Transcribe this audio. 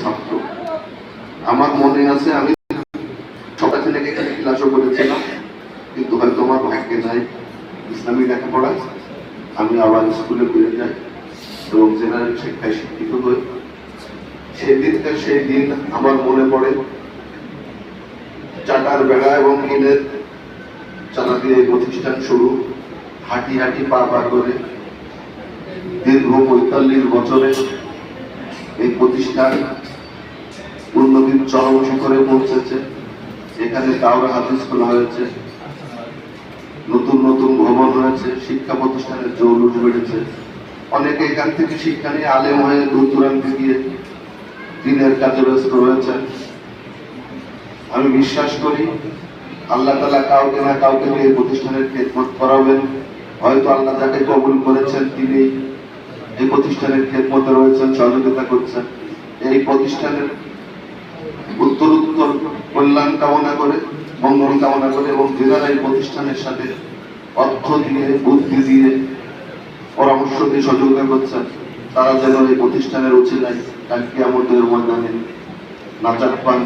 ছাত্র। আমার মনে আছে, আমি সকাল থেকে এখানে ক্লাসও করেছিলাম, কিন্তু হয়তো আমার ভাগ্যে নাই। ইসলামী লেখাপড়া, আমি আবার স্কুলে ফিরে যাই এবং জেনারেল শিক্ষায় শিক্ষিত হই। সেদিনকার সেই দিন আমার মনে পড়ে, চাটার বেড়া এবং ইনের চালা দিয়ে প্রতিষ্ঠান শুরু। হাঁটি হাঁটি পা পা করে দীর্ঘ পঁয়তাল্লিশ বছরে প্রতিষ্ঠান উন্নতির চরম শিখরে পৌঁছেছে। এখানে কাউরা হাদিস খোলা হয়েছে। নতুন নতুন ভবন হয়েছে, শিক্ষা প্রতিষ্ঠানের জৌলুস বেড়েছে। অনেকে এখান থেকে শিক্ষা নিয়ে আলেম হয়ে দূর দূরান্তে গিয়ে দিনের কাজে ব্যস্ত রয়েছেন। আমি বিশ্বাস করি, আল্লাহ তালা কাউকে না কাউকে এই প্রতিষ্ঠানের খেদমত করাবেন। হয়তো আল্লাহ তাকে কবুল করেছেন, তিনি এই প্রতিষ্ঠানের খেদমতে রয়েছেন, সহযোগিতা করছেন, এই প্রতিষ্ঠানের উত্তর উত্তর কল্যাণ কামনা করে, মঙ্গল কামনা করে এবং যারা এই প্রতিষ্ঠানের সাথে অর্থ দিয়ে, বুদ্ধি দিয়ে পরামর্শ দিয়ে সহযোগিতা করছেন, তারা যেন এই প্রতিষ্ঠানের উচিলায় কালকে আমাদের ময়দানে নাচার পান।